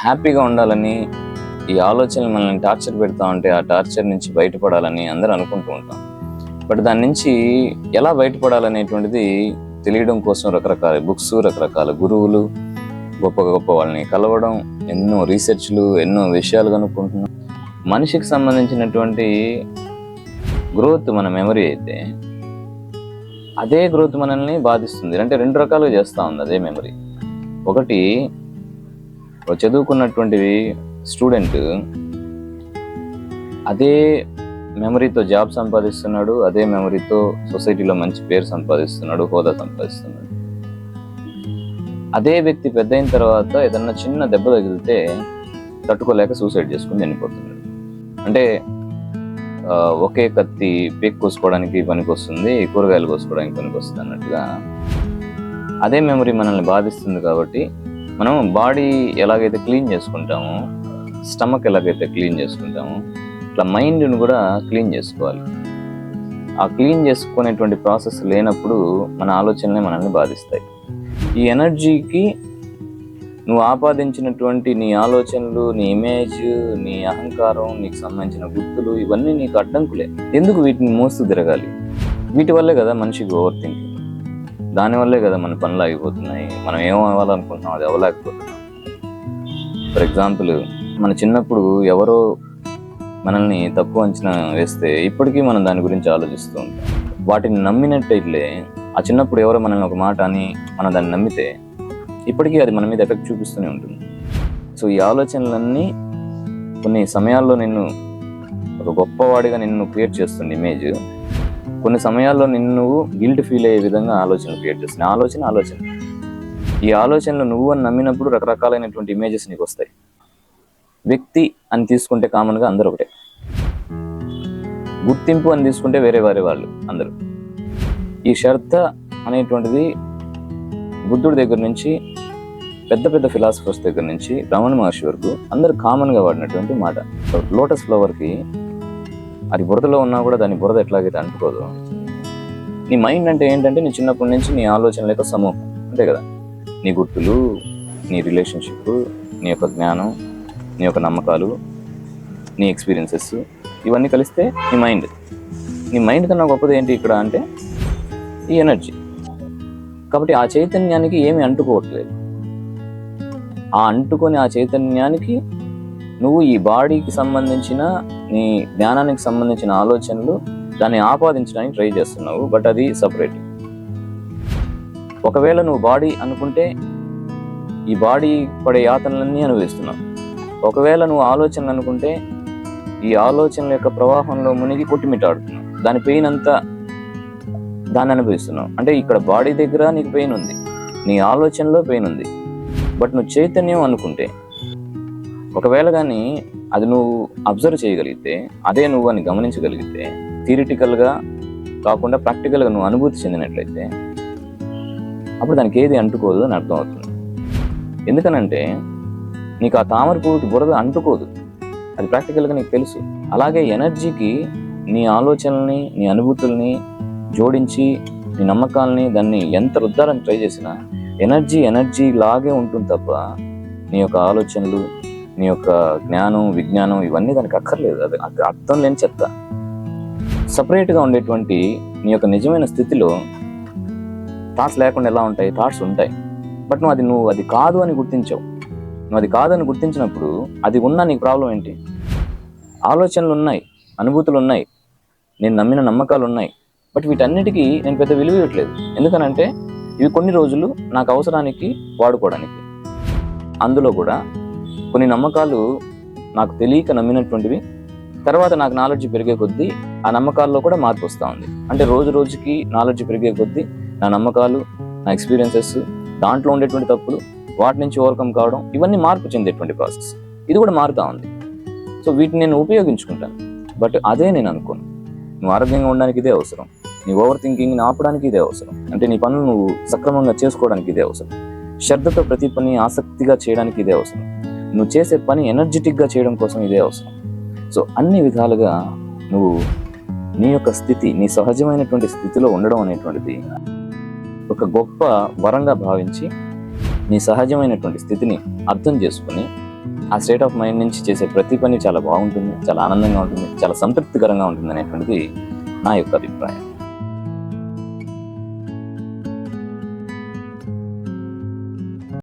హ్యాపీగా ఉండాలని ఈ ఆలోచనలు మనల్ని టార్చర్ పెడతా ఉంటే ఆ టార్చర్ నుంచి బయటపడాలని అందరూ అనుకుంటూ ఉంటాం. బట్ దాని నుంచి ఎలా బయటపడాలనేటువంటిది తెలియడం కోసం రకరకాల బుక్స్ రకరకాల గురువులు గొప్ప గొప్ప వాళ్ళని కలవడం ఎన్నో రీసెర్చ్లు ఎన్నో విషయాలు కనుక్కుంటున్నాం. మనిషికి సంబంధించినటువంటి గ్రోత్ మన మెమరీ అయితే అదే గ్రోత్ మనల్ని బాధిస్తుంది. అంటే రెండు రకాలుగా చేస్తూ ఉంది అదే మెమరీ. ఒకటి చదువుకున్నటువంటి చదువుకున్నటువంటివి స్టూడెంట్ అదే మెమరీతో జాబ్ సంపాదిస్తున్నాడు అదే మెమరీతో సొసైటీలో మంచి పేరు సంపాదిస్తున్నాడు హోదా సంపాదిస్తున్నాడు. అదే వ్యక్తి పెద్ద అయిన తర్వాత ఏదన్నా చిన్న దెబ్బ తగిలితే తట్టుకోలేక సూసైడ్ చేసుకుని చనిపోతున్నాడు. అంటే ఒకే కత్తి పేక్ కోసుకోవడానికి పనికి వస్తుంది కూరగాయలు కోసుకోవడానికి పనికి వస్తుంది అన్నట్టుగా. అదే మెమరీ మనల్ని బాధిస్తుంది కాబట్టి మనం బాడీ ఎలాగైతే క్లీన్ చేసుకుంటామో స్టమక్ ఎలాగైతే క్లీన్ చేసుకుంటామో ఇట్లా మైండ్ని కూడా క్లీన్ చేసుకోవాలి. ఆ క్లీన్ చేసుకునేటువంటి ప్రాసెస్ లేనప్పుడు మన ఆలోచనలే మనల్ని బాధిస్తాయి. ఈ ఎనర్జీకి నువ్వు ఆపాదించినటువంటి నీ ఆలోచనలు నీ ఇమేజ్ నీ అహంకారం నీకు సంబంధించిన గుర్తులు ఇవన్నీ నీకు అడ్డంకులే. ఎందుకు వీటిని మోస్తూ తిరగాలి? వీటి వల్లే కదా మనిషికి ఓవర్ థింకింగ్. దానివల్లే కదా మన పనులు ఆగిపోతున్నాయి. మనం ఏం అవ్వాలనుకుంటున్నాం అది అవ్వలేకపోతున్నాం. ఫర్ ఎగ్జాంపుల్ మన చిన్నప్పుడు ఎవరో మనల్ని తక్కువ అంచనా వేస్తే ఇప్పటికీ మనం దాని గురించి ఆలోచిస్తూ ఉంటాం. వాటిని నమ్మినట్టయితే ఆ చిన్నప్పుడు ఎవరో మనల్ని ఒక మాట అని మనం దాన్ని నమ్మితే ఇప్పటికీ అది మన మీద ఎఫెక్ట్ చూపిస్తూనే ఉంటుంది. సో ఈ ఆలోచనలన్నీ కొన్ని సమయాల్లో నిన్ను ఒక గొప్పవాడిగా నిన్ను క్రియేట్ చేస్తుంది ఇమేజ్. కొన్ని సమయాల్లో నిన్ను నువ్వు గిల్ట్ ఫీల్ అయ్యే విధంగా ఆలోచనలు క్రియేట్ చేస్తుంది ఆలోచన ఆలోచన. ఈ ఆలోచనలు నువ్వు అని నమ్మినప్పుడు రకరకాలైనటువంటి ఇమేజెస్ నీకు వస్తాయి. వ్యక్తి అని తీసుకుంటే కామన్గా అందరూ ఒకటే. గుర్తింపు అని తీసుకుంటే వేరే వారే వాళ్ళు అందరూ. ఈ షర్త అనేటువంటిది బుద్ధుడి దగ్గర నుంచి పెద్ద పెద్ద ఫిలాసఫర్స్ దగ్గర నుంచి రమణ మహర్షి వరకు అందరు కామన్గా వాడినటువంటి మాట. లోటస్ ఫ్లవర్కి అది బురదలో ఉన్నా కూడా దాని బురద ఎట్లాగైతే అంటుకోదు. నీ మైండ్ అంటే ఏంటంటే నీ చిన్నప్పటి నుంచి నీ ఆలోచనల యొక్క సమూహం. అంతే కదా? నీ గుర్తులు నీ రిలేషన్షిప్ నీ యొక్క జ్ఞానం నీ యొక్క నమ్మకాలు నీ ఎక్స్పీరియన్సెస్ ఇవన్నీ కలిస్తే నీ మైండ్. నీ మైండ్ కన్నా గొప్పది ఏంటి ఇక్కడ అంటే ఈ ఎనర్జీ. కాబట్టి ఆ చైతన్యానికి ఏమి అంటుకోవట్లేదు. ఆ అంటుకొని ఆ చైతన్యానికి నువ్వు ఈ బాడీకి సంబంధించిన నీ జ్ఞానానికి సంబంధించిన ఆలోచనలు దాన్ని ఆపాదించడానికి ట్రై చేస్తున్నావు బట్ అది సపరేట్. ఒకవేళ నువ్వు బాడీ అనుకుంటే ఈ బాడీ పడే యాతనలన్నీ అనుభవిస్తున్నావు. ఒకవేళ నువ్వు ఆలోచనలు అనుకుంటే ఈ ఆలోచనల యొక్క ప్రవాహంలో మునిగి కొట్టిమిట్టాడుతున్నావు. దాని పెయిన్ అంతా దాన్ని అనుభవిస్తున్నావు. అంటే ఇక్కడ బాడీ దగ్గర నీకు పెయిన్ ఉంది. నీ ఆలోచనలో పెయిన్ ఉంది. బట్ నువ్వు చైతన్యం అనుకుంటే ఒకవేళ కానీ అది నువ్వు అబ్జర్వ్ చేయగలిగితే అదే నువ్వు అని గమనించగలిగితే థియరిటికల్గా కాకుండా ప్రాక్టికల్గా నువ్వు అనుభూతి చెందినట్లయితే అప్పుడు దానికి ఏది అంటుకోదు అని అర్థం అవుతుంది ఎందుకనంటే నీకు ఆ తామర పువ్వుకి బురద అంటుకోదు. అది ప్రాక్టికల్గా నీకు తెలుసు. అలాగే ఎనర్జీకి నీ ఆలోచనల్ని నీ అనుభూతుల్ని జోడించి నీ నమ్మకాలని దాన్ని ఎంత రుద్దాలని ట్రై చేసినా ఎనర్జీ ఎనర్జీ లాగే ఉంటుంది తప్ప నీ యొక్క ఆలోచనలు నీ యొక్క జ్ఞానం విజ్ఞానం ఇవన్నీ దానికి అక్కర్లేదు. అది అర్థం లేని చెత్త. సపరేట్గా ఉండేటువంటి నీ యొక్క నిజమైన స్థితిలో థాట్స్ లేకుండా ఎలా ఉంటాయి? థాట్స్ ఉంటాయి. బట్ నువ్వు అది నువ్వు అది కాదు అని గుర్తించావు. నువ్వు అది కాదని గుర్తించినప్పుడు అది ఉన్నా నీకు ప్రాబ్లం ఏంటి? ఆలోచనలు ఉన్నాయి అనుభూతులు ఉన్నాయి నేను నమ్మిన నమ్మకాలు ఉన్నాయి. బట్ వీటన్నిటికీ నేను పెద్ద విలువ ఇవ్వట్లేదు. ఎందుకనంటే ఇవి కొన్ని రోజులు నాకు అవసరానికి వాడుకోవడానికి. అందులో కూడా కొన్ని నమ్మకాలు నాకు తెలియక నమ్మినటువంటివి తర్వాత నాకు నాలెడ్జ్ పెరిగే కొద్దీ ఆ నమ్మకాల్లో కూడా మార్పు వస్తూ ఉంది. అంటే రోజు రోజుకి నాలెడ్జ్ పెరిగే కొద్దీ నా నమ్మకాలు నా ఎక్స్పీరియన్సెస్ దాంట్లో ఉండేటువంటి తప్పులు వాటి నుంచి ఓవర్కమ్ కావడం ఇవన్నీ మార్పు చెందేటువంటి ప్రాసెస్ ఇది కూడా మారుతూ ఉంది. సో వీటిని నేను ఉపయోగించుకుంటాను. బట్ అదే నేను అనుకోను. నువ్వు ఆరోగ్యంగా ఉండడానికి ఇదే అవసరం. నీ ఓవర్ థింకింగ్ని ఆపడానికి ఇదే అవసరం. అంటే నీ పనులు నువ్వు సక్రమంగా చేసుకోవడానికి ఇదే అవసరం. శ్రద్ధతో ప్రతి పని ఆసక్తిగా చేయడానికి ఇదే అవసరం. నువ్వు చేసే పని ఎనర్జెటిక్గా చేయడం కోసం ఇదే అవసరం. సో అన్ని విధాలుగా నువ్వు నీ యొక్క స్థితి నీ సహజమైనటువంటి స్థితిలో ఉండడం అనేటువంటిది ఒక గొప్ప వరంగా భావించి నీ సహజమైనటువంటి స్థితిని అర్థం చేసుకుని ఆ స్టేట్ ఆఫ్ మైండ్ నుంచి చేసే ప్రతి పని చాలా బాగుంటుంది చాలా ఆనందంగా ఉంటుంది చాలా సంతృప్తికరంగా ఉంటుంది అనేటువంటిది నా యొక్క అభిప్రాయం.